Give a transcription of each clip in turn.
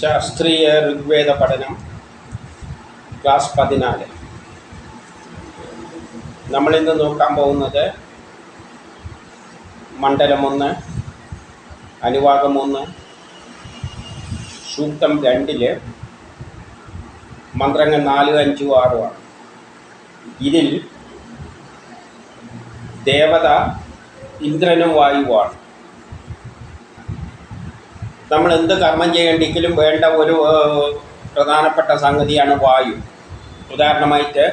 ശാസ്ത്രീയ ഋഗ്വേദ പഠനം ക്ലാസ് പതിനാല്. നമ്മളിന്ന് നോക്കാൻ പോകുന്നത് മണ്ഡലം ഒന്ന് അനുവാദം ഒന്ന് സൂക്തം രണ്ടിൽ മന്ത്രങ്ങൾ നാല് അഞ്ചും ആറുമാണ് ഇതിൽ ദേവത ഇന്ദ്രനും വായുവാണ്. നമ്മൾ എന്ത് കർമ്മം ചെയ്യേണ്ടെങ്കിലും വേണ്ട ഒരു പ്രധാനപ്പെട്ട സംഗതിയാണ് വായു. ഉദാഹരണമായിട്ട്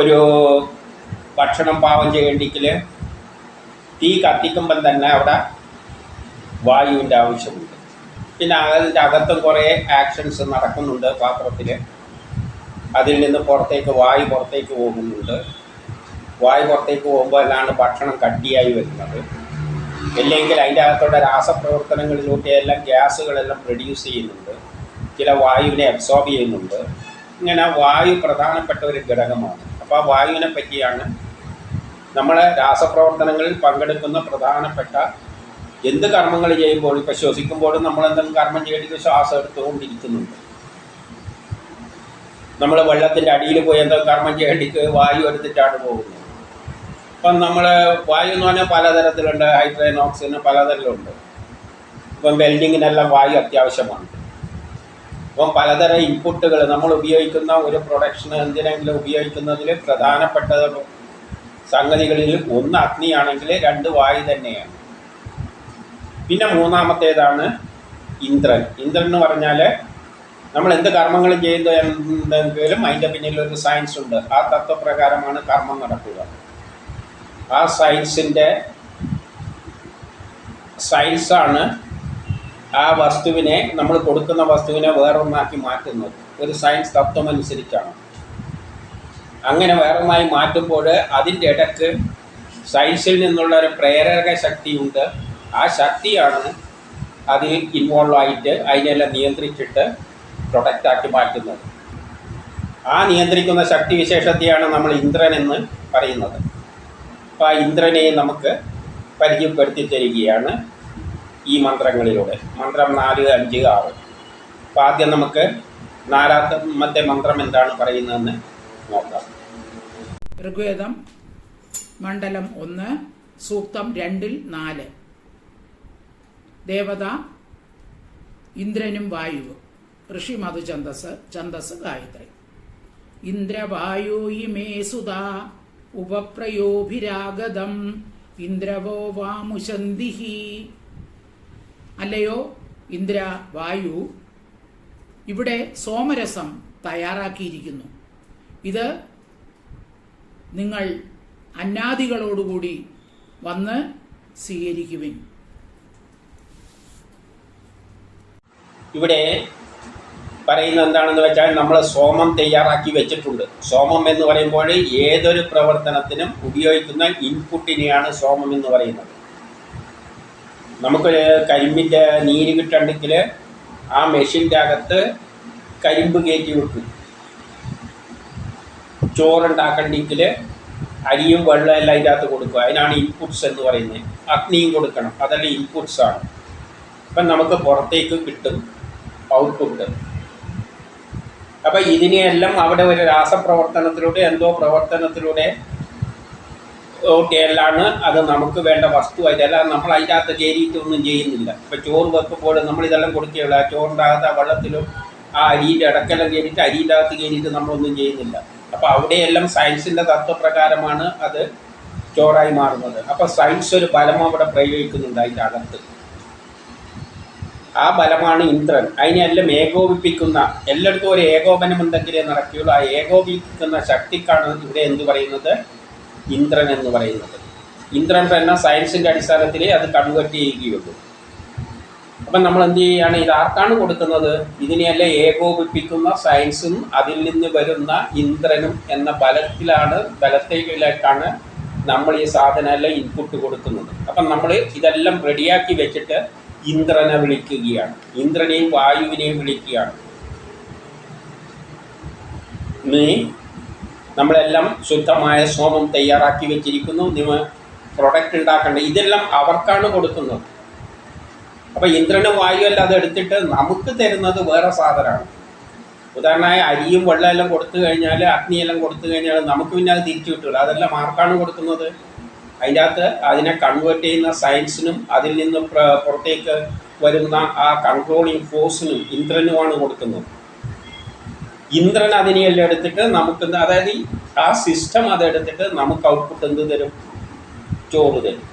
ഒരു ഭക്ഷണം പാകം ചെയ്യേണ്ടെങ്കിൽ തീ കത്തിക്കുമ്പം തന്നെ അവിടെ വായുവിന്റെ ആവശ്യമുണ്ട്. പിന്നെ അതിന്റെ അകത്തും കുറേ ആക്ഷൻസ് നടക്കുന്നുണ്ട് പാത്രത്തിൽ അതിൽ നിന്ന് പുറത്തേക്ക് വായു പുറത്തേക്ക് പോകുന്നുണ്ട്. വായു പുറത്തേക്ക് പോകുമ്പോൾ അല്ലാണ്ട് ഭക്ഷണം കട്ടിയായി വരുന്നത്. ഇല്ലെങ്കിൽ അതിന്റെ അകത്തുള്ള രാസപ്രവർത്തനങ്ങളിലൂടെയെല്ലാം ഗ്യാസുകളെല്ലാം പ്രൊഡ്യൂസ് ചെയ്യുന്നുണ്ട്. ചില വായുവിനെ അബ്സോർബ് ചെയ്യുന്നുണ്ട്. ഇങ്ങനെ വായു പ്രധാനപ്പെട്ട ഒരു ഘടകമാണ്. അപ്പോൾ ആ വായുവിനെ പറ്റിയാണ് നമ്മൾ രാസപ്രവർത്തനങ്ങളിൽ പങ്കെടുക്കുന്ന പ്രധാനപ്പെട്ട എന്ത് കർമ്മങ്ങൾ ചെയ്യുമ്പോൾ ഇപ്പോൾ ശ്വസിക്കുമ്പോഴും നമ്മൾ എന്തെങ്കിലും കർമ്മം ചെയ്തിട്ട് ശ്വാസം എടുത്തുകൊണ്ടിരിക്കുന്നുണ്ട്. നമ്മൾ വെള്ളത്തിന്റെ അടിയിൽ പോയി എന്തെങ്കിലും കർമ്മം ചെയ്യേണ്ടിക്ക് വായു എടുത്തിട്ടാണ് പോകുന്നത്. ഇപ്പം നമ്മൾ വായു എന്ന് പറഞ്ഞാൽ പലതരത്തിലുണ്ട് ഹൈഡ്രജൻ ഓക്സിജൻ പലതരത്തിലുണ്ട്. ഇപ്പം വെൽഡിങ്ങിനെല്ലാം വായു അത്യാവശ്യമാണ്. അപ്പം പലതരം ഇൻപുട്ടുകൾ നമ്മൾ ഉപയോഗിക്കുന്ന ഒരു പ്രൊഡക്ഷൻ എന്തിനെങ്കിലും ഉപയോഗിക്കുന്നതിൽ പ്രധാനപ്പെട്ട സംഗതികളിൽ ഒന്ന് അഗ്നിയാണെങ്കിൽ രണ്ട് വായു തന്നെയാണ്. പിന്നെ മൂന്നാമത്തേതാണ് ഇന്ദ്രൻ. ഇന്ദ്രൻ എന്ന് പറഞ്ഞാൽ നമ്മൾ എന്ത് കർമ്മങ്ങൾ ചെയ്യുന്നതെങ്കിലും അതിന്റെ പിന്നിൽ ഒരു സയൻസ് ഉണ്ട്. ആ തത്വപ്രകാരമാണ് കർമ്മം നടക്കുക. ആ സയൻസിന്റെ സയൻസാണ് ആ വസ്തുവിനെ നമ്മൾ കൊടുക്കുന്ന വസ്തുവിനെ വേറൊന്നാക്കി മാറ്റുന്നത്. ഒരു സയൻസ് തത്വം അനുസരിച്ചാണ്. അങ്ങനെ വേറൊന്നായി മാറ്റുമ്പോൾ അതിന്റെ ഇടയ്ക്ക് സയൻസിൽ നിന്നുള്ള ഒരു പ്രേരക ശക്തിയുണ്ട്. ആ ശക്തിയാണ് അതിൽ ഇൻവോൾവ് ആയിട്ട് അതിനെല്ലാം നിയന്ത്രിച്ചിട്ട് പ്രൊഡക്റ്റാക്കി മാറ്റുന്നത്. ആ നിയന്ത്രിക്കുന്ന ശക്തി വിശേഷത്തെയാണ് നമ്മൾ ഇന്ദ്രൻ എന്ന് പറയുന്നത്. ഇന്ദ്രനെ നമുക്ക് പരിചയപ്പെടുത്തി തരികയാണ് ഈ മന്ത്രങ്ങളിലൂടെ. മന്ത്രം നാല് അഞ്ച് ആറ്. അപ്പോൾ ആദ്യം നമുക്ക് നാലാമത്തെ മന്ത്രം എന്താണ് പറയുന്നതെന്ന് നോക്കാം. ഋഗ്വേദം മണ്ഡലം ഒന്ന് സൂക്തം രണ്ടിൽ നാല്. ദേവത ഇന്ദ്രനും വായുവും. ഋഷി മധുചന്ദസ് ചന്ദസ് ഗായത്രി. ഗായത്രി ഇമേ സുതാ ഉപപ്രയോഭിരാഗതം. ഇന്ദ്രവോ വാമുശന്തിഹി അല്ലയോ ഇന്ദ്ര വായു ഇവിടെ സോമരസം തയ്യാറാക്കിയിരിക്കുന്നു. ഇത് നിങ്ങൾ അന്നാദികളോടുകൂടി വന്ന് സ്വീകരിക്കുവിൻ. ഇവിടെ പറയുന്നത് എന്താണെന്ന് വെച്ചാൽ നമ്മൾ സോമം തയ്യാറാക്കി വെച്ചിട്ടുണ്ട്. സോമം എന്ന് പറയുമ്പോൾ ഏതൊരു പ്രവർത്തനത്തിനും ഉപയോഗിക്കുന്ന ഇൻപുട്ടിനെയാണ് സോമം എന്ന് പറയുന്നത്. നമുക്ക് കരിമ്പിന്റെ നീര് കിട്ടണ്ടെങ്കിൽ ആ മെഷീന്റെ അകത്ത് കരിമ്പ് കയറ്റി വെക്കും. ചോറുണ്ടാക്കണ്ടെങ്കിൽ അരിയും വെള്ളം എല്ലാം അതിന്റെ കൊടുക്കുക അതിനാണ് ഇൻപുട്സ് എന്ന് പറയുന്നത്. അഗ്നിയും കൊടുക്കണം. അതെല്ലാം ഇൻപുട്സാണ് അപ്പം നമുക്ക് പുറത്തേക്ക് കിട്ടും ഔട്ട്പുട്ട്. അപ്പം ഇതിനെയെല്ലാം അവിടെ ഒരു രാസപ്രവർത്തനത്തിലൂടെ എന്തോ പ്രവർത്തനത്തിലൂടെ ഓട്ടിയല്ലാണ് അത് നമുക്ക് വേണ്ട വസ്തു ഇതെല്ലാം നമ്മൾ അതിന്റെ അകത്ത് കയറിയിട്ടൊന്നും ചെയ്യുന്നില്ല. ഇപ്പം ചോറ് വെക്കുമ്പോൾ നമ്മൾ ഇതെല്ലാം കൊടുക്കുകയുള്ളൂ. ആ ചോറിന്റെ അകത്ത് ആ വെള്ളത്തിലും ആ അരിയുടെ ഇടക്കെല്ലാം കയറിയിട്ട് അരിയുടെ അകത്ത് കയറിയിട്ട് നമ്മളൊന്നും ചെയ്യുന്നില്ല. അപ്പോൾ അവിടെയെല്ലാം സയൻസിന്റെ തത്വപ്രകാരമാണ് അത് ചോറായി മാറുന്നത്. അപ്പോൾ സയൻസ് ഒരു ബലം അവിടെ പ്രയോഗിക്കുന്നുണ്ട് അതിന്റെ അകത്ത്. ആ ബലമാണ് ഇന്ദ്രൻ. അതിനെല്ലാം ഏകോപിപ്പിക്കുന്ന. എല്ലായിടത്തും ഒരു ഏകോപനം ഉണ്ടെങ്കിലേ നടക്കുകയുള്ളൂ. ആ ഏകോപിപ്പിക്കുന്ന ശക്തിക്കാണ് ഇവിടെ എന്ത് പറയുന്നത്? ഇന്ദ്രൻ എന്ന് പറയുന്നത്. ഇന്ദ്രൻ തന്നെ സയൻസിന്റെ അടിസ്ഥാനത്തിലേ അത് കൺവേർട്ട് ചെയ്യുകയുള്ളൂ അപ്പം നമ്മൾ എന്ത് ചെയ്യുകയാണ് ഇത് ആർക്കാണ് കൊടുക്കുന്നത്? ഇതിനെയെല്ലാം ഏകോപിപ്പിക്കുന്ന സയൻസും അതിൽ നിന്ന് വരുന്ന ഇന്ദ്രനും എന്ന ബലത്തിലാണ് ബലത്തേക്കിലേക്കാണ് നമ്മൾ ഈ സാധനമെല്ലാം ഇൻപുട്ട് കൊടുക്കുന്നത്. അപ്പം നമ്മൾ ഇതെല്ലാം റെഡിയാക്കി വെച്ചിട്ട് ഇന്ദ്രനെ വിളിക്കുകയാണ്. ഇന്ദ്രനെയും വായുവിനെയും വിളിക്കുകയാണ്. നീ നമ്മളെല്ലാം ശുദ്ധമായ സോമം തയ്യാറാക്കി വെച്ചിരിക്കുന്നു. നിങ്ങൾ പ്രൊഡക്റ്റ് ഉണ്ടാക്കേണ്ട. ഇതെല്ലാം അവർക്കാണ് കൊടുക്കുന്നത്. അപ്പോൾ ഇന്ദ്രനും വായുവല്ല അത് എടുത്തിട്ട് നമുക്ക് തരുന്നത് വേറെ സാധനമാണ്. ഉദാഹരണമായി അരിയും വെള്ളമെല്ലാം കൊടുത്തു കഴിഞ്ഞാൽ അഗ്നിയെല്ലാം കൊടുത്തു കഴിഞ്ഞാൽ നമുക്ക് പിന്നെ അത് തിരിച്ചു കിട്ടില്ല അതെല്ലാം ആർക്കാണ് കൊടുക്കുന്നത്? അതിന്റെ അകത്ത് അതിനെ കൺവേർട്ട് ചെയ്യുന്ന സയൻസിനും അതിൽ നിന്ന് പുറത്തേക്ക് വരുന്ന ആ കൺട്രോളിങ് ഫോഴ്സിനും ഇന്ദ്രനുമാണ് കൊടുക്കുന്നത്. ഇന്ദ്രൻ അതിനെയെല്ലാം എടുത്തിട്ട് നമുക്ക് അതായത് ആ സിസ്റ്റം അതെടുത്തിട്ട് നമുക്ക് ഔട്ട്പുട്ട് എന്ത് തരും? ചോറ് തരും.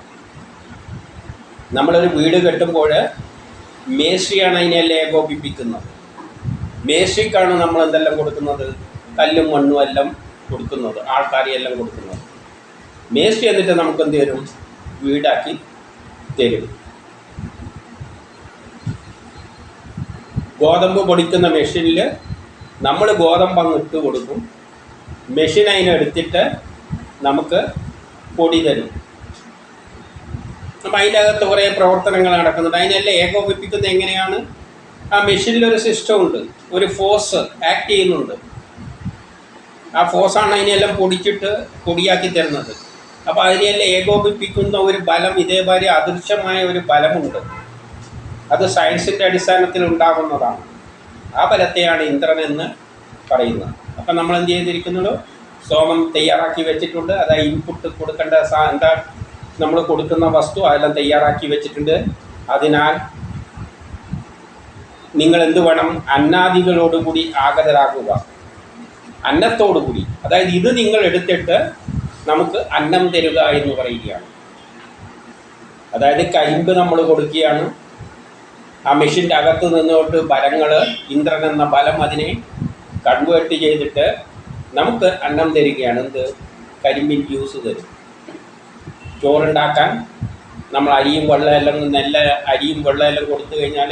നമ്മളൊരു വീട് കെട്ടുമ്പോൾ മേശിയാണ് അതിനെല്ലാം ഏകോപിപ്പിക്കുന്നത്. മേശിക്കാണ് നമ്മൾ എന്തെല്ലാം കൊടുക്കുന്നത്? കല്ലും മണ്ണും എല്ലാം കൊടുക്കുന്നത്. ആൾക്കാരെയെല്ലാം കൊടുക്കുന്നത്. മേശി എന്നിട്ട് നമുക്ക് എന്ത് തരും വീടാക്കി തരും. ഗോതമ്പ് പൊടിക്കുന്ന മെഷീനിൽ നമ്മൾ ഗോതമ്പ് അങ്ങ് ഇട്ട് കൊടുക്കും. മെഷീൻ അതിനെടുത്തിട്ട് നമുക്ക് പൊടി തരും. അപ്പം അതിന്റെ അകത്ത് കുറേ പ്രവർത്തനങ്ങൾ നടക്കുന്നുണ്ട്. അതിനെല്ലാം ഏകോപിപ്പിക്കുന്നത് എങ്ങനെയാണ്? ആ മെഷീനിലൊരു സിസ്റ്റം ഉണ്ട്. ഒരു ഫോഴ്സ് ആക്ട് ചെയ്യുന്നുണ്ട്. ആ ഫോഴ്സാണ് അതിനെല്ലാം പൊടിച്ചിട്ട് പൊടിയാക്കി തരുന്നത്. അപ്പോൾ അതിനെല്ലാം ഏകോപിപ്പിക്കുന്ന ഒരു ബലം ഇതേമാതിരി അദൃശ്യമായ ഒരു ബലമുണ്ട്. അത് സയൻസിന്റെ അടിസ്ഥാനത്തിൽ ഉണ്ടാകുന്നതാണ്. ആ ബലത്തെയാണ് ഇന്ദ്രൻ എന്ന് പറയുന്നത്. അപ്പം നമ്മൾ എന്ത് ചെയ്തിരിക്കുന്നത് സോമം തയ്യാറാക്കി വെച്ചിട്ടുണ്ട്. അത് ഇൻപുട്ട് കൊടുക്കേണ്ട എന്താ നമ്മൾ കൊടുക്കുന്ന വസ്തു അതെല്ലാം തയ്യാറാക്കി വെച്ചിട്ടുണ്ട്. അതിനാൽ നിങ്ങൾ എന്ത് വേണം? അന്നാദികളോടുകൂടി ആഗതരാകുക. അന്നത്തോടുകൂടി. അതായത് ഇത് നിങ്ങൾ എടുത്തിട്ട് നമുക്ക് അന്നം തരുക എന്ന് പറയുകയാണ്. അതായത് കരിമ്പ് നമ്മൾ കൊടുക്കുകയാണ്. ആ മെഷീന്റെ അകത്ത് നിന്നുകൊണ്ട് ബലങ്ങൾ ഇന്ദ്രൻ എന്ന ബലം അതിനെ കൺവേർട്ട് ചെയ്തിട്ട് നമുക്ക് അന്നം തരികയാണ്. എന്ത്? കരിമ്പിൻ ജ്യൂസ് തരും. ചോറുണ്ടാക്കാൻ നമ്മൾ അരിയും വെള്ളമെല്ലാം നെല്ല അരിയും വെള്ളമെല്ലാം കൊടുത്തു കഴിഞ്ഞാൽ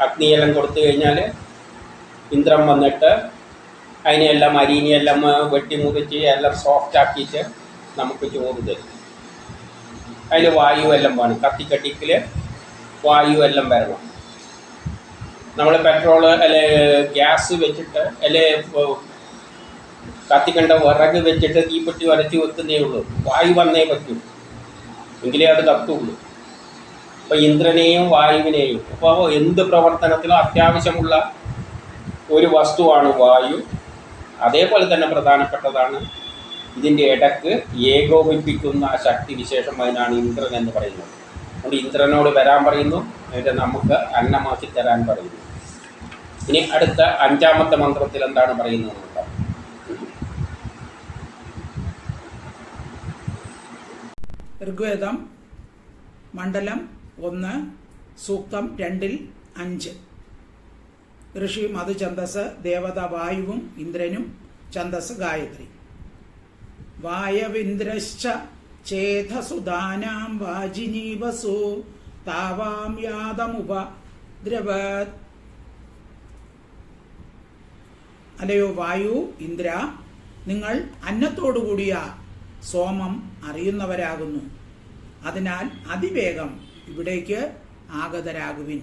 അഗ്നിയെല്ലാം കൊടുത്തു കഴിഞ്ഞാൽ ഇന്ദ്രം വന്നിട്ട് അതിനെയെല്ലാം അരിനെയെല്ലാം വെട്ടിമുറിച്ച് എല്ലാം സോഫ്റ്റ് ആക്കിയിട്ട് നമുക്ക് ചോറ് തരും. അതിൽ വായു എല്ലാം വേണം. കത്തിക്കട്ടിക്കിൽ വായു എല്ലാം വരണം. നമ്മൾ പെട്രോൾ അല്ലെ ഗ്യാസ് വെച്ചിട്ട് അല്ലെ കത്തിക്കണ്ട വിറക് വെച്ചിട്ട് തീപ്പെട്ടി വരച്ച് വെക്കുന്നേ ഉള്ളൂ. വായു വന്നേ പറ്റൂ. എങ്കിലേ അത് കത്തുള്ളൂ. അപ്പോൾ ഇന്ദ്രനെയും വായുവിനെയും അപ്പോൾ എന്ത് പ്രവർത്തനത്തിലും അത്യാവശ്യമുള്ള ഒരു വസ്തുവാണ് വായു. അതേപോലെ തന്നെ പ്രധാനപ്പെട്ടതാണ് ഇതിന്റെ ഇടയ്ക്ക് ഏകോപിപ്പിക്കുന്ന ശക്തി വിശേഷം അതിനാണ് ഇന്ദ്രൻ എന്ന് പറയുന്നത്. അതുകൊണ്ട് ഇന്ദ്രനോട് വരാൻ പറയുന്നു എന്നിട്ട് നമുക്ക് അന്നമാക്കി തരാൻ പറയുന്നു. ഇനി അടുത്ത അഞ്ചാമത്തെ മന്ത്രത്തിൽ എന്താണ് പറയുന്നത് ഋഗ്വേദം മണ്ഡലം ഒന്ന് സൂക്തം രണ്ടിൽ അഞ്ച്. ഋഷി ഛന്ദസ് ദേവത വായുവും ഇന്ദ്രനും ഛന്ദസ് ഗായത്രി. വായവിന്ദ്രശ്ച ചേതസുദാനാം വാജിനീവസു താവാം യാതമുപ ദ്രവത്. അല്ലയോ വായു ഇന്ദ്ര നിങ്ങൾ അന്നത്തോടുകൂടിയ സോമം അറിയുന്നവരാകുന്നു. അതിനാൽ അതിവേഗം ഇവിടേക്ക് ആഗതരാകുവിൻ.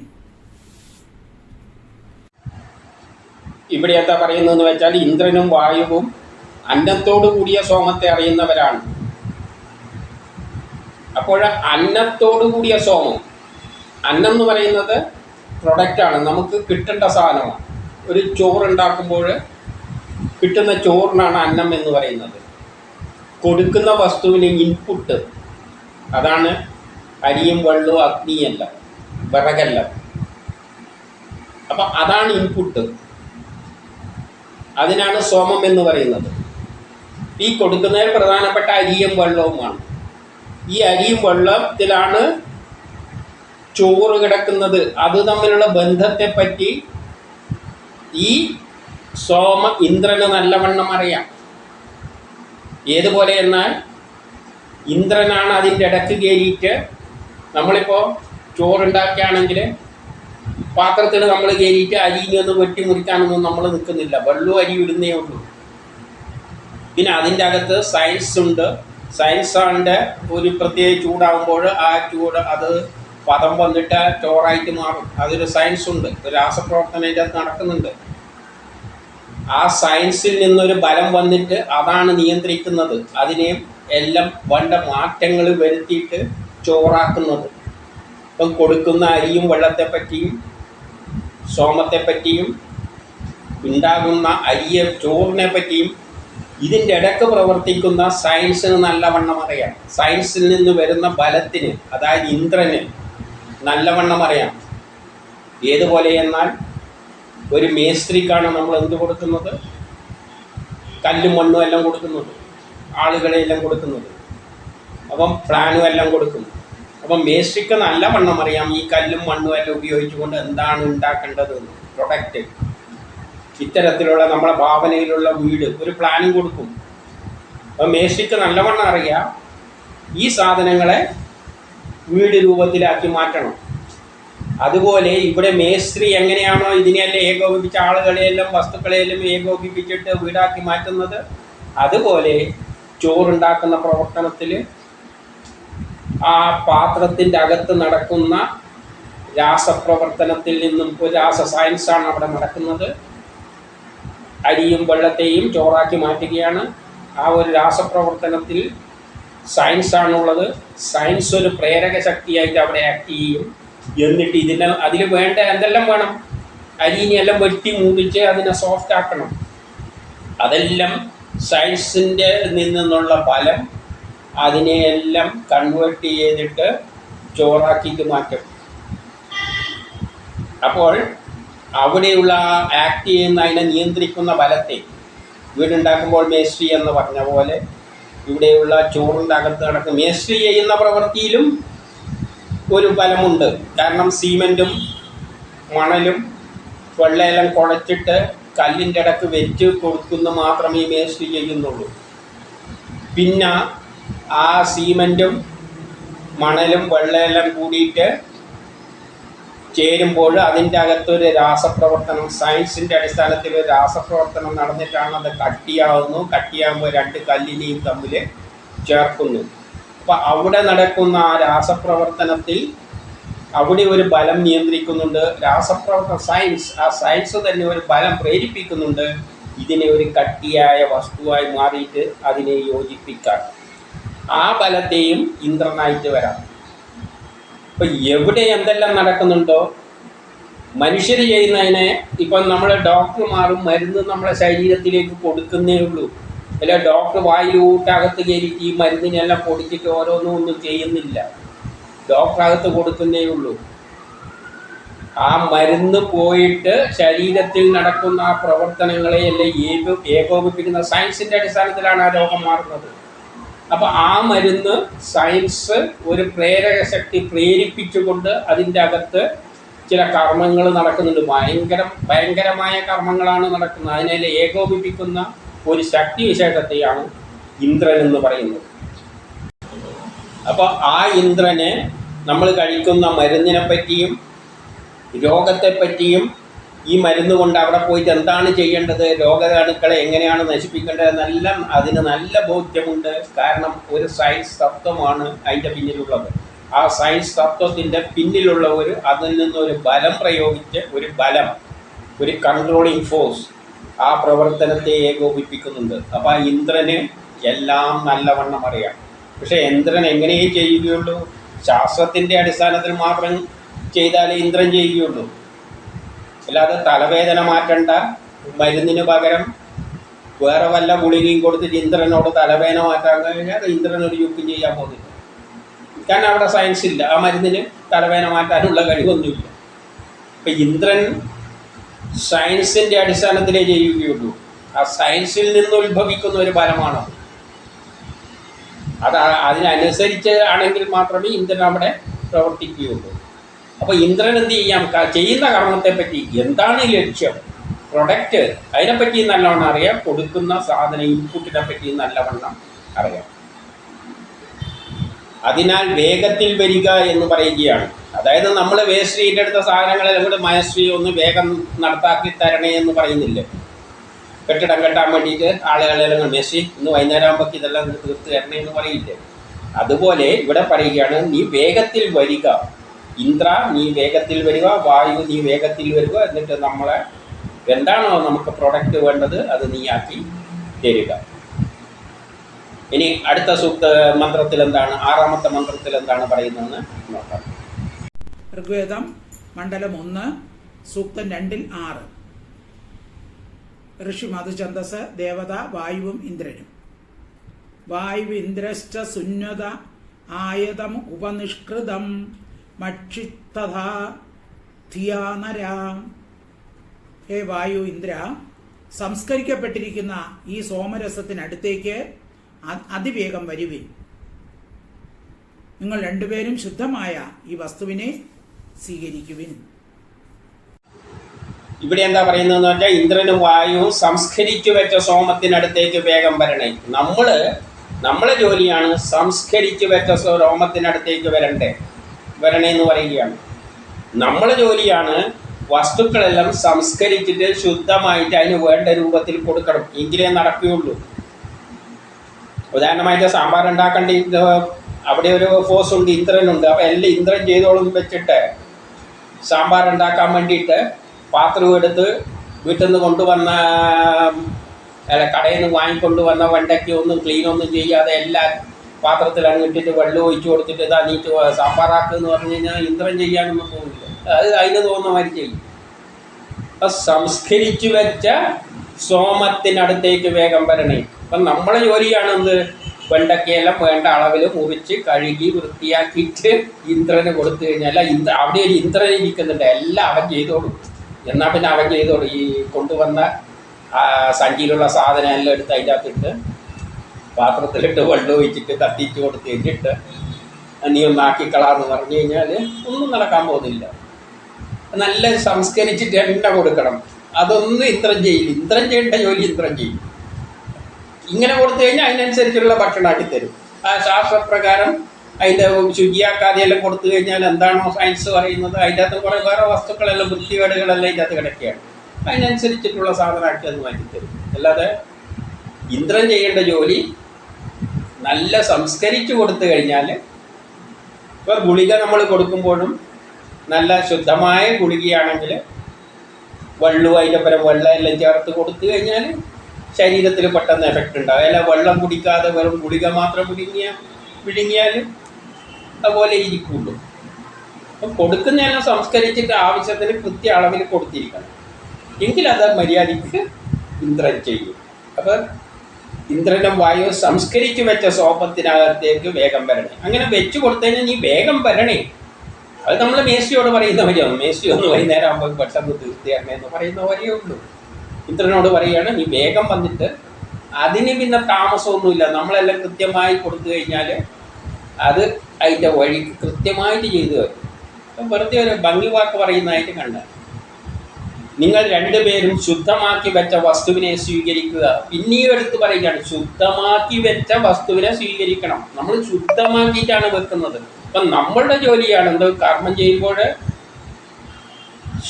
ഇവിടെ എന്താ പറയുന്നതെന്ന് വെച്ചാൽ ഇന്ദ്രനും വായുവും അന്നത്തോടു കൂടിയ സോമത്തെ അറിയുന്നവരാണ്. അപ്പോൾ അന്നത്തോടു കൂടിയ സോമം അന്നം എന്ന് പറയുന്നത് പ്രൊഡക്റ്റാണ് നമുക്ക് കിട്ടേണ്ട സാധനമാണ്. ഒരു ചോറുണ്ടാക്കുമ്പോൾ കിട്ടുന്ന ചോറിനാണ് അന്നം എന്ന് പറയുന്നത്. കൊടുക്കുന്ന വസ്തുവിന് ഇൻപുട്ട് അതാണ് അരിയും വെള്ളവും അഗ്നിയല്ല വിറകല്ല. അപ്പം അതാണ് ഇൻപുട്ട് അതിനാണ് സോമം എന്ന് പറയുന്നത്. ഈ കൊടുക്കുന്നതിൽ പ്രധാനപ്പെട്ട അരിയും വെള്ളവുമാണ്. ഈ അരിയും വെള്ളത്തിലാണ് ചോറ് കിടക്കുന്നത്. അത് തമ്മിലുള്ള ബന്ധത്തെപ്പറ്റി ഈ സോമ ഇന്ദ്രന് നല്ലവണ്ണം അറിയാം. ഏതുപോലെ എന്നാൽ ഇന്ദ്രനാണ് അതിന്റെ ഇടയ്ക്ക് കയറിയിട്ട് നമ്മളിപ്പോൾ ചോറുണ്ടാക്കുകയാണെങ്കിൽ പാത്രത്തിൽ നമ്മൾ കയറിയിട്ട് അരിനെ ഒന്ന് വെട്ടി മുറിക്കാനൊന്നും നമ്മൾ നിൽക്കുന്നില്ല വെള്ളവും അരി ഇടുന്നേ ഉള്ളൂ. പിന്നെ അതിന്റെ അകത്ത് സയൻസ് ഉണ്ട്. സയൻസാണ്ട് ഒരു പ്രത്യേക ചൂടാകുമ്പോൾ ആ ചൂട് അത് പദം വന്നിട്ട് ചോറായിട്ട് മാറും. അതൊരു സയൻസ് ഉണ്ട്. ഒരു രാസപ്രവർത്തനം അതിന്റെ അകത്ത് നടക്കുന്നുണ്ട്. ആ സയൻസിൽ നിന്നൊരു ബലം വന്നിട്ട് അതാണ് നിയന്ത്രിക്കുന്നത്. അതിനെ എല്ലാം വേണ്ട മാറ്റങ്ങൾ വരുത്തിയിട്ട് ചോറാക്കുന്നത്. ഇപ്പം കൊടുക്കുന്ന അരിയും വെള്ളത്തെ പറ്റിയും സോമത്തെ പറ്റിയും ഉണ്ടാകുന്ന അരിയ ചോറിനെ പറ്റിയും ഇതിന്റെ ഇടയ്ക്ക് പ്രവർത്തിക്കുന്ന സയൻസിന് നല്ലവണ്ണം അറിയാം. സയൻസിൽ നിന്ന് വരുന്ന ബലത്തിന് അതായത് ഇന്ദ്രന് നല്ലവണ്ണം അറിയാം. ഏതുപോലെ എന്നാൽ ഒരു മേസ്ത്രിക്കാണ് നമ്മൾ എന്ത് കൊടുക്കുന്നത്? കല്ലും മണ്ണും എല്ലാം കൊടുക്കുന്നത്. ആളുകളെ എല്ലാം കൊടുക്കുന്നത്. അപ്പം പ്ലാനും എല്ലാം കൊടുക്കുന്നു. അപ്പം നല്ല വണ്ണം അറിയാം. ഈ കല്ലും മണ്ണും എല്ലാം ഉപയോഗിച്ചുകൊണ്ട് എന്താണ് ഉണ്ടാക്കേണ്ടത് പ്രൊഡക്റ്റ് ഇത്തരത്തിലുള്ള നമ്മുടെ ഭാവനയിലുള്ള വീട് ഒരു പ്ലാനിങ് കൊടുക്കും. അപ്പം മേസ്ത്രിക്ക് നല്ലവണ്ണം അറിയാം. ഈ സാധനങ്ങളെ വീട് രൂപത്തിലാക്കി മാറ്റണം. അതുപോലെ ഇവിടെ മേസ്ത്രി എങ്ങനെയാണോ ഇതിനെയെല്ലാം ഏകോപിപ്പിച്ച ആളുകളെയെല്ലാം വസ്തുക്കളെയെല്ലാം ഏകോപിപ്പിച്ചിട്ട് വീടാക്കി മാറ്റുന്നത്. അതുപോലെ ചോറുണ്ടാക്കുന്ന പ്രവർത്തനത്തിൽ ആ പാത്രത്തിന്റെ അകത്ത് നടക്കുന്ന രാസപ്രവർത്തനത്തിൽ നിന്നും ഒരു രാസ സയൻസാണ് അവിടെ നടക്കുന്നത്. അരിയും വെള്ളത്തെയും ചോറാക്കി മാറ്റുകയാണ്. ആ ഒരു രാസപ്രവർത്തനത്തിൽ സയൻസാണുള്ളത് സയൻസ് ഒരു പ്രേരക ശക്തിയായിട്ട് അവിടെ ആക്ട് ചെയ്യും. എന്നിട്ട് ഇതിന് അതിൽ വേണ്ട എന്തെല്ലാം വേണം? അരിനെല്ലാം വെട്ടി മൂടിച്ച് അതിനെ സോഫ്റ്റ് ആക്കണം. അതെല്ലാം സയൻസിന്റെ നിന്നുള്ള ഫലം അതിനെയെല്ലാം കൺവേർട്ട് ചെയ്തിട്ട് ചോറാക്കിയിട്ട് മാറ്റും. അപ്പോൾ അവിടെയുള്ള ആക്ട് ചെയ്യുന്ന അതിനെ നിയന്ത്രിക്കുന്ന ബലത്തെ വീടുണ്ടാക്കുമ്പോൾ മേസ്ത്രി എന്ന് പറഞ്ഞ പോലെ ഇവിടെയുള്ള ചോറിന്റെ അകത്ത് മേസ്ത്രി ചെയ്യുന്ന പ്രവൃത്തിയിലും ഒരു ബലമുണ്ട്. കാരണം സീമെന്റും മണലും വെള്ളയെല്ലാം കുഴച്ചിട്ട് കല്ലിന്റെ ഇടയ്ക്ക് വെച്ച് കൊടുക്കുന്ന മാത്രമേ മേസ്ത്രി ചെയ്യുന്നുള്ളൂ. പിന്നെ ആ സീമെന്റും മണലും വെള്ളയെല്ലാം കൂടിയിട്ട് ചേരുമ്പോൾ അതിന്റെ അകത്തൊരു രാസപ്രവർത്തനം സയൻസിന്റെ അടിസ്ഥാനത്തിൽ ഒരു രാസപ്രവർത്തനം നടന്നിട്ടാണ് അത് കട്ടിയാവുന്നു. കട്ടിയാകുമ്പോൾ രണ്ട് കല്ലിനെയും തമ്മിൽ ചേർക്കുന്നു. അപ്പോൾ അവിടെ നടക്കുന്ന ആ രാസപ്രവർത്തനത്തിൽ അവിടെ ഒരു ബലം നിയന്ത്രിക്കുന്നുണ്ട്. രാസപ്രവർത്തന സയൻസ് ആ സയൻസ് തന്നെ ഒരു ബലം പ്രേരിപ്പിക്കുന്നുണ്ട്. ഇതിനെ ഒരു കട്ടിയായ വസ്തുവായി മാറിയിട്ട് അതിനെ യോജിപ്പിക്കാൻ. ആ ബലത്തെയും ഇന്ദ്രനായിട്ട് വരാം. ഇപ്പം എവിടെ എന്തെല്ലാം നടക്കുന്നുണ്ടോ? മനുഷ്യർ ചെയ്യുന്നതിനെ ഇപ്പം നമ്മൾ ഡോക്ടർമാരും മരുന്ന് നമ്മളെ ശരീരത്തിലേക്ക് കൊടുക്കുന്നേ ഉള്ളൂ. അല്ല ഡോക്ടർ വായിലൂട്ടകത്ത് കയറിയിട്ട് ഈ മരുന്നിനെല്ലാം പൊടിച്ചിട്ട് ഓരോന്നും ഒന്നും ചെയ്യുന്നില്ല. ഡോക്ടർ അകത്ത് കൊടുക്കുന്നേ ഉള്ളൂ. ആ മരുന്ന് പോയിട്ട് ശരീരത്തിൽ നടക്കുന്ന ആ പ്രവർത്തനങ്ങളെ എല്ലാം ഏക ഏകോപിപ്പിക്കുന്ന സയൻസിന്റെ അടിസ്ഥാനത്തിലാണ് ആ രോഗം മാറുന്നത്. അപ്പോൾ ആ മരുന്ന് സയൻസ് ഒരു പ്രേരക ശക്തി പ്രേരിപ്പിച്ചുകൊണ്ട് അതിന്റെ അകത്ത് ചില കർമ്മങ്ങൾ നടക്കുന്നുണ്ട്. ഭയങ്കര ഭയങ്കരമായ കർമ്മങ്ങളാണ് നടക്കുന്നത്. അതിനെ ഏകോപിപ്പിക്കുന്ന ഒരു ശക്തി വിശേഷത്തെയാണ് ഇന്ദ്രൻ എന്ന് പറയുന്നത്. അപ്പോൾ ആ ഇന്ദ്രനെ നമ്മൾ കഴിക്കുന്ന മരുന്നിനെ പറ്റിയും രോഗത്തെ പറ്റിയും ഈ മരുന്ന് കൊണ്ട് അവിടെ പോയിട്ട് എന്താണ് ചെയ്യേണ്ടത്? രോഗാണുക്കളെ എങ്ങനെയാണ് നശിപ്പിക്കേണ്ടത്? എന്നെല്ലാം അതിന് നല്ല ബോധ്യമുണ്ട്. കാരണം ഒരു സയൻസ് തത്വമാണ് അതിന്റെ പിന്നിലുള്ളത്. ആ സയൻസ് തത്വത്തിന്റെ പിന്നിലുള്ള ഒരു അതിൽ നിന്നൊരു ബലം പ്രയോഗിച്ച് ഒരു ബലം ഒരു കൺട്രോളിങ് ഫോഴ്സ് ആ പ്രവർത്തനത്തെ ഏകോപിപ്പിക്കുന്നുണ്ട്. അപ്പോൾ ആ ഇന്ദ്രന് എല്ലാം നല്ലവണ്ണം അറിയാം. പക്ഷേ ഇന്ദ്രൻ എങ്ങനെയേ ചെയ്യുകയുള്ളൂ? ശാസ്ത്രത്തിന്റെ അടിസ്ഥാനത്തിൽ മാത്രം ചെയ്താലേ ഇന്ദ്രൻ ചെയ്യുകയുള്ളൂ. അല്ലാതെ തലവേദന മാറ്റണ്ട. മരുന്നിന് പകരം വേറെ വല്ല ഗുളികയും കൊടുത്തിട്ട് ഇന്ദ്രനോട് തലവേദന മാറ്റാൻ കഴിഞ്ഞാൽ ഇന്ദ്രൻ ഒരു യുക്തി ചെയ്യാൻ പോകുന്നില്ല. കാരണം അവിടെ സയൻസ് ഇല്ല. ആ മരുന്നിന് തലവേദന മാറ്റാനുള്ള കഴിവൊന്നുമില്ല. ഇപ്പം ഇന്ദ്രൻ സയൻസിന്റെ അടിസ്ഥാനത്തിലേ ചെയ്യുകയുള്ളൂ ആ സയൻസിൽ നിന്ന് ഉത്ഭവിക്കുന്ന ഒരു ഫലമാണ് അത് അതിനനുസരിച്ച് ആണെങ്കിൽ മാത്രമേ ഇന്ദ്രൻ അവിടെ പ്രവർത്തിക്കുകയുള്ളൂ. അപ്പോൾ ഇന്ദ്രൻ എന്ത് ചെയ്യാം? ചെയ്യുന്ന കർമ്മത്തെ പറ്റി എന്താണ് ലക്ഷ്യം? പ്രൊഡക്റ്റ് അതിനെപ്പറ്റി നല്ലവണ്ണം അറിയാം. കൊടുക്കുന്ന സാധന ഇൻപുട്ടിനെ പറ്റി നല്ലവണ്ണം അറിയാം. അതിനാൽ വേഗത്തിൽ വരിക എന്ന് പറയുകയാണ്. അതായത് നമ്മൾ വേസ്ട്രീന്റെ അടുത്ത സാധനങ്ങളെല്ലാം കൂടെ മയശ്രീ ഒന്ന് വേഗം നടത്താക്കി തരണേ എന്ന് പറയുന്നില്ലേ? കെട്ടിടം കെട്ടാൻ വേണ്ടിയിട്ട് ആളുകളെല്ലാം മെസ്സി ഇന്ന് വൈകുന്നേരം ആകുമ്പോൾ ഇതെല്ലാം തീർത്ത് തരണേ എന്ന് പറയില്ലേ? അതുപോലെ ഇവിടെ പറയുകയാണ് നീ വേഗത്തിൽ വരിക. ഇന്ദ്ര നീ വേഗത്തിൽ വരിക വായു നീ വേഗത്തിൽ വരിക എന്നിട്ട് നമ്മളെ എന്താണോ നമുക്ക് പ്രൊഡക്റ്റ് വേണ്ടത് അത് നീ ആക്കി തരിക. ഇനി അടുത്ത സൂക്ത മന്ത്രത്തിൽ എന്താണ് ആറാമത്തെ മന്ത്രത്തിൽ എന്താണ് പറയുന്നതെന്ന് നോക്കാം. ഋഗ്വേദം മണ്ഡലം ഒന്ന് സൂക്തം രണ്ടിൽ ആറ്. ഋഷി മധുചന്ദസ് ദേവത വായുവും ഇന്ദ്രനും. വായു ഇന്ദ്രശ്ച സുന്വത ആയതം ഉപനിഷ്കൃതം. മക്ഷിത്തഥാ ധിയാനരാം ഹേ വായു ഇന്ദ്ര സംസ്കരിക്കപ്പെട്ടിരിക്കുന്ന ഈ സോമരസത്തിനടുത്തേക്ക് അതിവേഗം വരുവിൻ. നിങ്ങൾ രണ്ടുപേരും ശുദ്ധമായ ഈ വസ്തുവിനെ സ്വീകരിക്കുവിൻ. ഇവിടെ എന്താ പറയുന്നതെന്ന് വെച്ചാൽ ഇന്ദ്രനും വായുവും സംസ്കരിച്ചു വെച്ച സോമത്തിനടുത്തേക്ക് വേഗം വരണേ. നമ്മൾ നമ്മളെ ജോലിയാണ് സംസ്കരിച്ചു വെച്ച സോമത്തിനടുത്തേക്ക് വരണ്ടേ. വരണേ എന്ന് പറയുകയാണ്. നമ്മളെ ജോലിയാണ് വസ്തുക്കളെല്ലാം സംസ്കരിച്ചിട്ട് ശുദ്ധമായിട്ട് അതിന് വേണ്ട രൂപത്തിൽ കൊടുക്കണം. എങ്കിലേ നടക്കുകയുള്ളൂ. ഉദാഹരണമായിട്ട് സാമ്പാർ ഉണ്ടാക്കേണ്ട അവിടെ ഒരു ഫോഴ്സ് ഉണ്ട് ഇന്ദ്രനുണ്ട് അപ്പോൾ എല്ലാം ഇന്ദ്രൻ ചെയ്തോളും വെച്ചിട്ട് സാമ്പാർ ഉണ്ടാക്കാൻ വേണ്ടിയിട്ട് പാത്രം എടുത്ത് വീട്ടിൽ നിന്ന് കൊണ്ടുവന്ന അല്ല കടയിൽ നിന്ന് വാങ്ങിക്കൊണ്ടുവന്ന വെണ്ടയ്ക്ക് ഒന്നും ക്ലീൻ ഒന്നും ചെയ്യാതെ എല്ലാം പാത്രത്തിൽ അങ്ങ് ഇട്ടിട്ട് വെള്ളം ഒഴിച്ചു കൊടുത്തിട്ട് ഇതാ നീ ചോ- സാമ്പാറാക്കുക എന്ന് പറഞ്ഞു കഴിഞ്ഞാൽ ഇന്ദ്രൻ ചെയ്യാനൊന്നും പോകുന്നില്ല അത് അതിന് തോന്നുന്ന മാതിരി ചെയ്യും. അപ്പം സംസ്കരിച്ചു വെച്ച സോമത്തിനടുത്തേക്ക് വേഗം വരണേ. അപ്പം നമ്മളെ ജോലിയാണെന്ന് വെണ്ടക്കയെല്ലാം വേണ്ട അളവിൽ മുറിച്ച് കഴുകി വൃത്തിയാക്കിയിട്ട് ഇന്ദ്രന് കൊടുത്തു കഴിഞ്ഞാൽ ഇന്ദ്ര അവിടെ ഒരു ഇന്ദ്രൻ ഇരിക്കുന്നുണ്ട്. എല്ലാം അവൻ ചെയ്തോളും. എന്നാൽ പിന്നെ അവൻ ചെയ്തോളും? ഈ കൊണ്ടുവന്ന സഞ്ചിയിലുള്ള സാധനം എല്ലാം എടുത്ത് അതിന്റെ അകത്തിട്ട് പാത്രത്തിലിട്ട് വെള്ളം ഒഴിച്ചിട്ട് തട്ടിച്ച് കൊടുത്ത് കഴിഞ്ഞിട്ട് നീ ഒന്നാക്കിക്കളാന്ന് പറഞ്ഞു കഴിഞ്ഞാൽ ഒന്നും നടക്കാൻ പോകുന്നില്ല. നല്ല സംസ്കരിച്ചിട്ട് എണ്ണ കൊടുക്കണം. അതൊന്നും ഇന്ദ്രൻ ചെയ്യില്ല. ഇന്ദ്രൻ ചെയ്യേണ്ട ജോലി ഇന്ദ്രൻ ചെയ്യും. ഇങ്ങനെ കൊടുത്തു കഴിഞ്ഞാൽ അതിനനുസരിച്ചുള്ള ഭക്ഷണമാക്കി തരും. ആ ശാസ്ത്രപ്രകാരം അതിന്റെ ശുചിയാക്കാതെ എല്ലാം കൊടുത്തു കഴിഞ്ഞാൽ എന്താണോ സയൻസ് പറയുന്നത് അതിന്റെ അകത്ത് കുറേ വേറെ വസ്തുക്കളെല്ലാം വൃത്തികേടുകളെല്ലാം ഇതിന്റെ അകത്ത് കിടക്കുകയാണ്. അതിനനുസരിച്ചിട്ടുള്ള സാധനമാക്കി അത് മാറ്റി തരും. അല്ലാതെ ഇന്ദ്രൻ ചെയ്യേണ്ട ജോലി നല്ല സംസ്കരിച്ചു കൊടുത്തു കഴിഞ്ഞാൽ ഇപ്പോൾ ഗുളിക നമ്മൾ കൊടുക്കുമ്പോഴും നല്ല ശുദ്ധമായ ഗുളികയാണെങ്കിൽ വെള്ളവും അതിന്റെ പരം വെള്ളം എല്ലാം ചേർത്ത് കൊടുത്തു കഴിഞ്ഞാൽ ശരീരത്തിൽ പെട്ടെന്ന് എഫക്റ്റ് ഉണ്ടാകും അല്ല വെള്ളം കുടിക്കാതെ വെറും ഗുളിക മാത്രം വിഴുങ്ങിയ വിഴുങ്ങിയാൽ അതുപോലെ ഇരിക്കുള്ളൂ. അപ്പം കൊടുക്കുന്നതെല്ലാം സംസ്കരിച്ചിട്ട് ആവശ്യത്തിന് കൃത്യ അളവിൽ കൊടുത്തിരിക്കണം. എങ്കിലത് മര്യാദയ്ക്ക് ഇന്ദ്രൻ ചെയ്യും. അപ്പം ഇന്ദ്രനും വായു സംസ്കരിച്ചു വെച്ച സോപത്തിനകത്തേക്ക് വേഗം വരണേ. അങ്ങനെ വെച്ചു കൊടുത്തതിന് നീ വേഗം വരണേ. അത് നമ്മൾ മേശിയോട് പറയുന്ന വരെയാണ് മേശി ഒന്ന് വൈകുന്നേരം ആകുമ്പോൾ പെട്ടെന്ന് തീർത്തിയാണ് എന്ന് പറയുന്ന വരെയേ ഉള്ളൂ. ഇന്ദ്രനോട് പറയുകയാണ് നീ വേഗം വന്നിട്ട് അതിന് പിന്നെ താമസമൊന്നുമില്ല. നമ്മളെല്ലാം കൃത്യമായി കൊടുത്തു കഴിഞ്ഞാൽ അത് അതിന്റെ വഴി കൃത്യമായിട്ട് ചെയ്തു വരും വെറുതെ ഒരു ഭംഗി വാക്ക് പറയുന്നതായിട്ട് കണ്ട. നിങ്ങൾ രണ്ടുപേരും ശുദ്ധമാക്കി വെച്ച വസ്തുവിനെ സ്വീകരിക്കുക. പിന്നെയും എടുത്ത് പറയുകയാണ് ശുദ്ധമാക്കി വെച്ച വസ്തുവിനെ സ്വീകരിക്കണം. നമ്മൾ ശുദ്ധമാക്കിയിട്ടാണ് വെക്കുന്നത്. അപ്പം നമ്മളുടെ ജോലിയാണ് എന്തോ കർമ്മം ചെയ്യുമ്പോൾ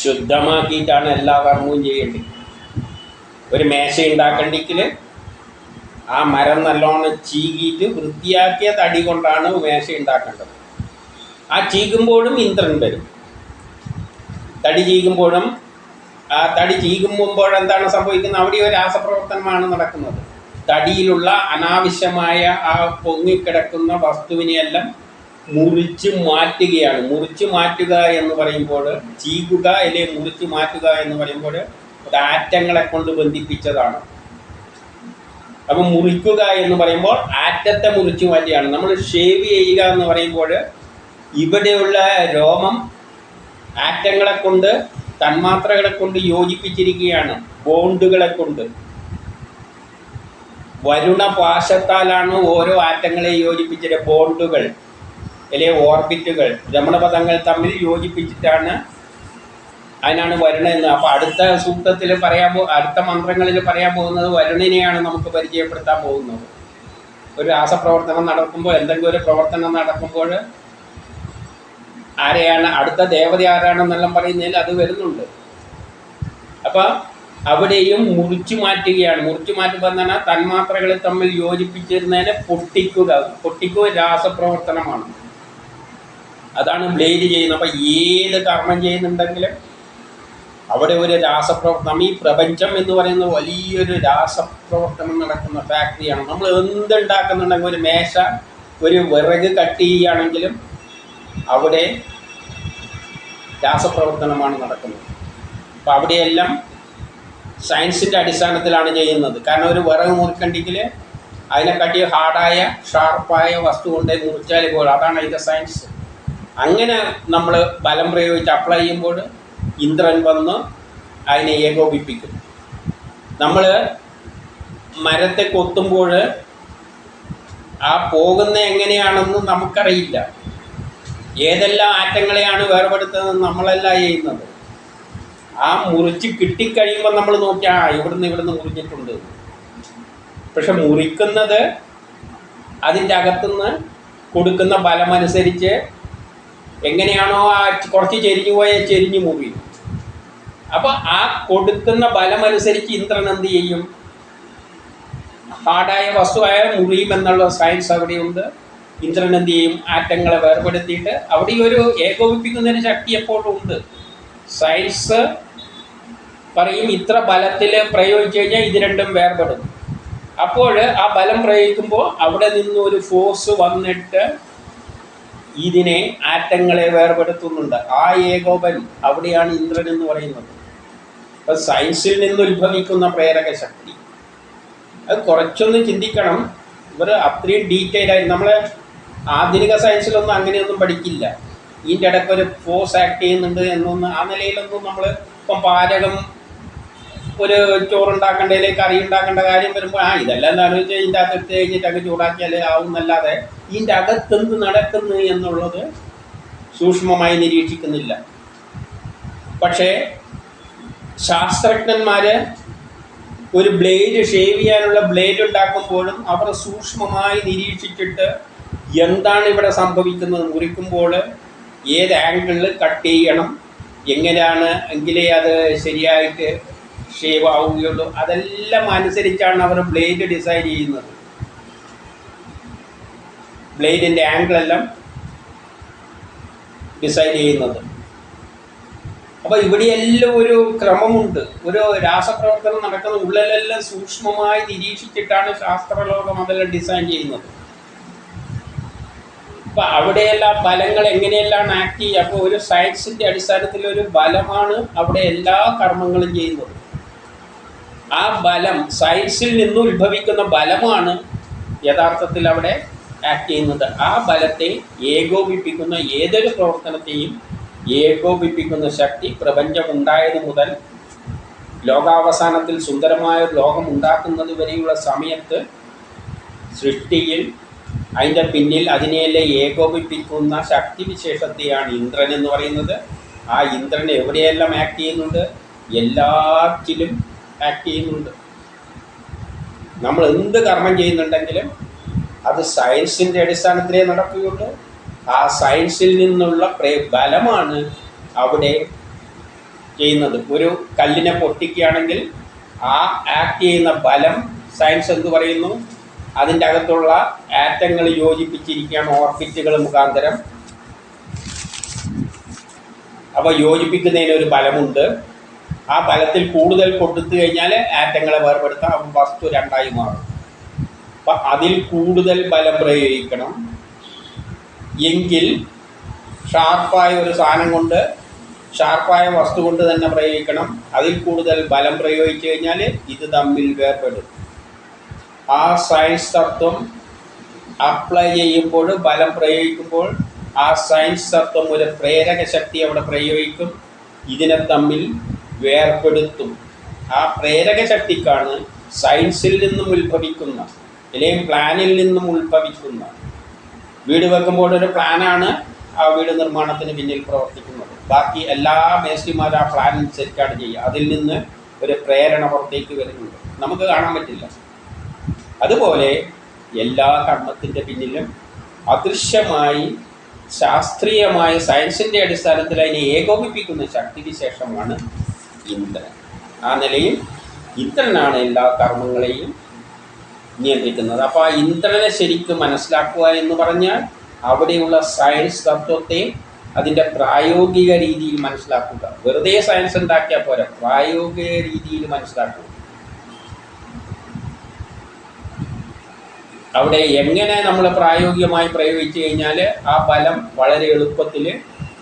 ശുദ്ധമാക്കിയിട്ടാണ് എല്ലാ കർമ്മവും ചെയ്യേണ്ടത്. ഒരു മേശ ഉണ്ടാക്കണ്ടെങ്കിൽ ആ മരം നല്ലോണം ചീകിയിട്ട് വൃത്തിയാക്കിയ തടി കൊണ്ടാണ് മേശ ഉണ്ടാക്കേണ്ടത്. ആ ചീകുമ്പോഴും ഇന്ദ്രൻ വരും. തടി ചീകുമ്പോഴും ആ തടി ചീകുമ്പോൾ എന്താണ് സംഭവിക്കുന്നത്? അവിടെ ഒരു രാസപ്രവർത്തനമാണ് നടക്കുന്നത്. തടിയിലുള്ള അനാവശ്യമായ ആ പൊങ്ങിക്കിടക്കുന്ന വസ്തുവിനെയെല്ലാം മുറിച്ച് മാറ്റുകയാണ്. മുറിച്ച് മാറ്റുക എന്ന് പറയുമ്പോൾ ചീകുക അല്ലെങ്കിൽ മുറിച്ച് മാറ്റുക എന്ന് പറയുമ്പോൾ ആറ്റങ്ങളെ കൊണ്ട് ബന്ധിപ്പിച്ചതാണ്. അപ്പം മുറിക്കുക എന്ന് പറയുമ്പോൾ ആറ്റത്തെ മുറിച്ച് മാറ്റിയാണ് നമ്മൾ ഷേവ് ചെയ്യുക എന്ന് പറയുമ്പോൾ ഇവിടെയുള്ള രോമം ആറ്റങ്ങളെ കൊണ്ട് തന്മാത്രകളെ കൊണ്ട് യോജിപ്പിച്ചിരിക്കുകയാണ് ബോണ്ടുകളെ കൊണ്ട്. വരുണ പാശത്താലാണ് ഓരോ ആറ്റങ്ങളെ യോജിപ്പിച്ചിട്ട് ബോണ്ടുകൾ അല്ലെ ഓർബിറ്റുകൾ. രമണപദങ്ങൾ തമ്മിൽ യോജിപ്പിച്ചിട്ടാണ് അതിനാണ് വരുണ എന്ന്. അപ്പോൾ അടുത്ത സൂക്തത്തിൽ പറയാൻ പോ അടുത്ത മന്ത്രങ്ങളിൽ പറയാൻ പോകുന്നത് വരുണിനെയാണ് നമുക്ക് പരിചയപ്പെടുത്താൻ പോകുന്നത്. ഒരു രാസപ്രവർത്തനം നടക്കുമ്പോൾ എന്തെങ്കിലും ഒരു പ്രവർത്തനം നടക്കുമ്പോൾ ആരെയാണ്? അടുത്ത ദേവത ആരാണെന്നെല്ലാം പറയുന്നതിൽ അത് വരുന്നുണ്ട്. അപ്പം അവിടെയും മുറിച്ചു മാറ്റുകയാണ്. മുറിച്ചു മാറ്റുമ്പോൾ തന്നെ തന്മാത്രകളെ തമ്മിൽ യോജിപ്പിച്ചിരുന്നതിനെ പൊട്ടിക്കുക. പൊട്ടിക്കുക രാസപ്രവർത്തനമാണ്. അതാണ് ബ്ലേഡ് ചെയ്യുന്നത്. അപ്പം ഏത് കർമ്മം ചെയ്യുന്നുണ്ടെങ്കിലും അവിടെ ഒരു രാസപ്രവർത്തനം. ഈ പ്രപഞ്ചം എന്ന് പറയുന്ന വലിയൊരു രാസപ്രവർത്തനം നടക്കുന്ന ഫാക്ടറിയാണ് നമ്മൾ എന്തുണ്ടാക്കുന്നുണ്ടെങ്കിൽ ഒരു മേശ ഒരു വിറക് കട്ട് ചെയ്യുകയാണെങ്കിലും അവിടെ രാസപ്രവർത്തനമാണ് നടക്കുന്നത്. അപ്പോൾ അവിടെയെല്ലാം സയൻസിന്റെ അടിസ്ഥാനത്തിലാണ് ചെയ്യുന്നത്. കാരണം ഒരു വിറക് മുറിക്കണ്ടെങ്കിൽ അതിനെക്കാട്ടി ഹാർഡായ ഷാർപ്പായ വസ്തു കൊണ്ട് മുറിച്ചാൽ പോലും അതാണ് അതിന്റെ സയൻസ് അങ്ങനെ നമ്മൾ ബലം പ്രയോഗിച്ച് അപ്ലൈ ചെയ്യുമ്പോൾ ഇന്ദ്രൻ വന്ന് അതിനെ ഏകോപിപ്പിക്കും. നമ്മൾ മരത്തെ കൊത്തുമ്പോൾ ആ പോകുന്ന എങ്ങനെയാണെന്ന് നമുക്കറിയില്ല. ഏതെല്ലാം ആറ്റങ്ങളെയാണ് വേർപെടുത്തുന്നത് നമ്മളല്ല ചെയ്യുന്നത്. ആ മുറിച്ച് കിട്ടിക്കഴിയുമ്പോൾ നമ്മൾ നോക്കിയാൽ ആ ഇവിടുന്ന് ഇവിടുന്ന് മുറിഞ്ഞിട്ടുണ്ട്. പക്ഷെ മുറിക്കുന്നത് അതിന്റെ അകത്തുനിന്ന് കൊടുക്കുന്ന ബലമനുസരിച്ച് എങ്ങനെയാണോ ആ കുറച്ച് ചെരിഞ്ഞു പോയാൽ ചെരിഞ്ഞു മുറി. അപ്പോൾ ആ കൊടുക്കുന്ന ബലമനുസരിച്ച് ഇന്ദ്രൻ എന്ത് ചെയ്യും? ഹാർഡായ വസ്തുവായ മുറിയും എന്നുള്ള സയൻസ് അവിടെയുണ്ട്. ഇന്ദ്രൻ എന്ത് ആറ്റങ്ങളെ വേർപെടുത്തിയിട്ട് അവിടെ ഈ ഒരു ഏകോപിപ്പിക്കുന്നതിന് ശക്തി എപ്പോഴും ഉണ്ട്. സയൻസ് പറയും ഇത്ര ബലത്തിൽ പ്രയോഗിച്ചു കഴിഞ്ഞാൽ ഇത് രണ്ടും വേർപെടും. അപ്പോൾ ആ ബലം പ്രയോഗിക്കുമ്പോൾ അവിടെ നിന്ന് ഒരു ഫോഴ്സ് വന്നിട്ട് ഇതിനെ ആറ്റങ്ങളെ വേർപെടുത്തുന്നുണ്ട്. ആ ഏകോപൻ അവിടെയാണ് ഇന്ദ്രൻ എന്ന് പറയുന്നത്. അപ്പം സയൻസിൽ നിന്ന് ഉത്ഭവിക്കുന്ന പ്രേരക ശക്തി. അത് കുറച്ചൊന്ന് ചിന്തിക്കണം. ഇവർ അത്രയും ഡീറ്റെയിൽ ആയി നമ്മൾ ആധുനിക സയൻസിലൊന്നും അങ്ങനെയൊന്നും പഠിക്കില്ല. ഇതിന്റെ ഇടയ്ക്ക് ഒരു ഫോഴ്സ് ആക്ട് ചെയ്യുന്നുണ്ട് എന്നൊന്നും ആ നിലയിലൊന്നും നമ്മൾ ഇപ്പം പാചകം ഒരു ചോറുണ്ടാക്കേണ്ടതിലേക്ക് കറി ഉണ്ടാക്കേണ്ട കാര്യം വരുമ്പോൾ ആ ഇതെല്ലാം എന്താണെന്ന് വെച്ചാൽ ഇതിന്റെ അകത്ത് എടുത്ത് കഴിഞ്ഞിട്ട് അങ്ങ് ചൂടാക്കിയാൽ ആവുന്നല്ലാതെ ഇതിന്റെ അകത്തെന്ത് നടക്കുന്നു എന്നുള്ളത് സൂക്ഷ്മമായി നിരീക്ഷിക്കുന്നില്ല. പക്ഷേ ശാസ്ത്രജ്ഞന്മാർ ഒരു ബ്ലേഡ് ഷേവ് ചെയ്യാനുള്ള ബ്ലേഡ് ഉണ്ടാക്കുമ്പോഴും അവർ സൂക്ഷ്മമായി നിരീക്ഷിച്ചിട്ട് എന്താണ് ഇവിടെ സംഭവിക്കുന്നത്? മുറിക്കുമ്പോൾ ഏത് ആംഗിളിൽ കട്ട് ചെയ്യണം? എങ്ങനെയാണ്? എങ്കിലേ അത് ശരിയായിട്ട് ഷേവ് ആവുകയുള്ളൂ. അതെല്ലാം അനുസരിച്ചാണ് അവർ ബ്ലേഡ് ഡിസൈൻ ചെയ്യുന്നത്. ബ്ലേഡിന്റെ ആംഗിളെല്ലാം ഡിസൈൻ ചെയ്യുന്നത്. അപ്പോൾ ഇവിടെയെല്ലാം ഒരു ക്രമമുണ്ട്. ഒരു രാസപ്രവർത്തനം നടക്കുന്ന ഉള്ളിലെല്ലാം സൂക്ഷ്മമായി നിരീക്ഷിച്ചിട്ടാണ് ശാസ്ത്രലോകം അതെല്ലാം ഡിസൈൻ ചെയ്യുന്നത്. അപ്പൊ അവിടെയെല്ലാം ബലങ്ങൾ എങ്ങനെയെല്ലാം ആക്ട് ചെയ്യുക അപ്പോൾ ഒരു സയൻസിന്റെ അടിസ്ഥാനത്തിൽ ഒരു ബലമാണ് അവിടെ എല്ലാ കർമ്മങ്ങളും ചെയ്യുന്നത്. ആ ബലം സയൻസിൽ നിന്ന് ഉത്ഭവിക്കുന്ന ബലമാണ് യഥാർത്ഥത്തിൽ അവിടെ ആക്ട് ചെയ്യുന്നത്. ആ ബലത്തെ ഏകോപിപ്പിക്കുന്ന ഏതൊരു പ്രവർത്തനത്തെയും ഏകോപിപ്പിക്കുന്ന ശക്തി പ്രപഞ്ചം ഉണ്ടായത് മുതൽ ലോകാവസാനത്തിൽ സുന്ദരമായ ലോകം ഉണ്ടാക്കുന്നത് വരെയുള്ള സമയത്ത് സൃഷ്ടിയിൽ അതിന്റെ പിന്നിൽ അതിനെയല്ലേ ഏകോപിപ്പിക്കുന്ന ശക്തിവിശേഷത്തെയാണ് ഇന്ദ്രൻ എന്ന് പറയുന്നത്. ആ ഇന്ദ്രൻ എവിടെയെല്ലാം ആക്ട് ചെയ്യുന്നുണ്ട്? എല്ലാറ്റിലും ആക്ട് ചെയ്യുന്നുണ്ട്. നമ്മൾ എന്ത് കർമ്മം ചെയ്യുന്നുണ്ടെങ്കിലും അത് സയൻസിന്റെ അടിസ്ഥാനത്തിലേ നടക്കുകയുള്ളൂ. ആ സയൻസിൽ നിന്നുള്ള പ്രേ ബലമാണ് അവിടെ ചെയ്യുന്നത്. ഒരു കല്ലിനെ പൊട്ടിക്കുകയാണെങ്കിൽ ആ ആക്ട് ചെയ്യുന്ന ബലം സയൻസ് എന്ത് പറയുന്നു? അതിന്റെ അകത്തുള്ള ആറ്റങ്ങൾ യോജിപ്പിച്ചിരിക്കുകയാണ് ഓർബിറ്റുകൾ മുഖാന്തരം. അപ്പോൾ യോജിപ്പിക്കുന്നതിന് ഒരു ബലമുണ്ട് ആ ബലത്തിൽ കൂടുതൽ കൊടുത്തു കഴിഞ്ഞാൽ ആറ്റങ്ങളെ വേർപെടുത്താം. വസ്തു രണ്ടായി മാറും. അപ്പം അതിൽ കൂടുതൽ ബലം പ്രയോഗിക്കണം. എങ്കിൽ ഷാർപ്പായ ഒരു സാധനം കൊണ്ട് ഷാർപ്പായ വസ്തു കൊണ്ട് തന്നെ പ്രയോഗിക്കണം. അതിൽ കൂടുതൽ ബലം പ്രയോഗിച്ചു കഴിഞ്ഞാൽ ഇത് തമ്മിൽ വേർപെടും. ആ സയൻസ് തത്വം അപ്ലൈ ചെയ്യുമ്പോൾ ബലം പ്രയോഗിക്കുമ്പോൾ ആ സയൻസ് തത്വം ഒരു പ്രേരക ശക്തി അവിടെ പ്രയോഗിക്കും. ഇതിനെ തമ്മിൽ വേർപെടുത്തും ആ പ്രേരക ശക്തിക്കാണ് സയൻസിൽ നിന്നും ഉത്ഭവിക്കുന്ന അല്ലെങ്കിൽ പ്ലാനിൽ നിന്നും ഉത്ഭവിക്കുന്ന. വീട് വെക്കുമ്പോൾ ഒരു പ്ലാനാണ് ആ വീട് നിർമ്മാണത്തിന് പിന്നിൽ പ്രവർത്തിക്കുന്നത്. ബാക്കി എല്ലാ മേസ്റ്റിമാരും ആ പ്ലാനിൽ അനുസരിച്ചാണ് ചെയ്യുക. അതിൽ നിന്ന് ഒരു പ്രേരണ പുറത്തേക്ക് വരുന്നുണ്ട്. നമുക്ക് കാണാൻ പറ്റില്ല. അതുപോലെ എല്ലാ കർമ്മത്തിന്റെ പിന്നിലും അദൃശ്യമായി ശാസ്ത്രീയമായ സയൻസിന്റെ അടിസ്ഥാനത്തിൽ അതിനെ ഏകോപിപ്പിക്കുന്ന ശക്തിവിശേഷമാണ് ഇന്ദ്രൻ. ആ നിലയിൽ ഇന്ദ്രനാണ് എല്ലാ കർമ്മങ്ങളെയും നിയന്ത്രിക്കുന്നത്. അപ്പോൾ ആ ഇന്ദ്രനെ ശരിക്കും മനസ്സിലാക്കുക എന്ന് പറഞ്ഞാൽ അവിടെയുള്ള സയൻസ് തത്വത്തെ അതിന്റെ പ്രായോഗിക രീതിയിൽ മനസ്സിലാക്കുക. വെറുതെ സയൻസ് ഉണ്ടാക്കിയാൽ പോരാ. പ്രായോഗിക രീതിയിൽ മനസ്സിലാക്കുക. അവിടെ എങ്ങനെ നമ്മൾ പ്രായോഗികമായി പ്രയോഗിച്ചു കഴിഞ്ഞാൽ ആ ഫലം വളരെ എളുപ്പത്തിൽ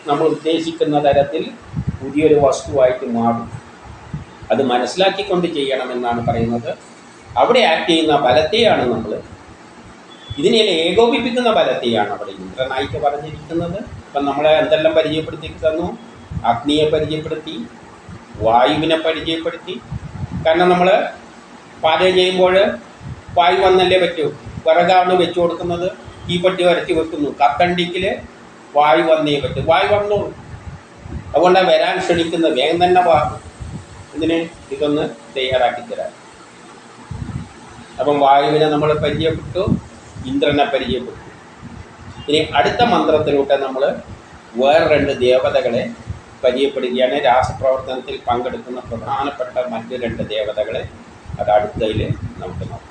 നമ്മൾ ഉദ്ദേശിക്കുന്ന തരത്തിൽ പുതിയൊരു വസ്തുവായിട്ട് മാറും. അത് മനസ്സിലാക്കിക്കൊണ്ട് ചെയ്യണമെന്നാണ് പറയുന്നത്. അവിടെ ആക്ട് ചെയ്യുന്ന ഫലത്തെയാണ് നമ്മൾ ഇതിനെ ഏകോപിപ്പിക്കുന്ന ഫലത്തെയാണ് അവിടെ ഇന്ദ്രനായിട്ട് പറഞ്ഞിരിക്കുന്നത്. ഇപ്പം നമ്മളെ എന്തെല്ലാം പരിചയപ്പെടുത്തി തന്നു? അഗ്നിയെ പരിചയപ്പെടുത്തി വായുവിനെ പരിചയപ്പെടുത്തി. കാരണം നമ്മൾ പാചകം ചെയ്യുമ്പോൾ വായു വന്നല്ലേ പറ്റൂ? വിറകാണ് വെച്ചു കൊടുക്കുന്നത്. തീപ്പട്ടി വരച്ച് വെക്കുന്നു. കത്തണ്ടിക്കിൽ വായു വന്നേ പറ്റും. വായു വന്നു. അതുകൊണ്ടാണ് വരാൻ ക്ഷണിക്കുന്നത്. വേഗം തന്നെ വാ. ഇതിന് ഇതൊന്ന് തയ്യാറാക്കി തരാം. അപ്പം വായുവിനെ നമ്മൾ പരിചയപ്പെട്ടു. ഇന്ദ്രനെ പരിചയപ്പെട്ടു. ഇനി അടുത്ത മന്ത്രത്തിലൂടെ നമ്മൾ വേറെ രണ്ട് ദേവതകളെ പരിചയപ്പെടുകയാണ്. രാസപ്രവർത്തനത്തിൽ പങ്കെടുക്കുന്ന പ്രധാനപ്പെട്ട മറ്റ് രണ്ട് ദേവതകളെ അത് അടുത്തതിൽ നമുക്ക് നോക്കാം.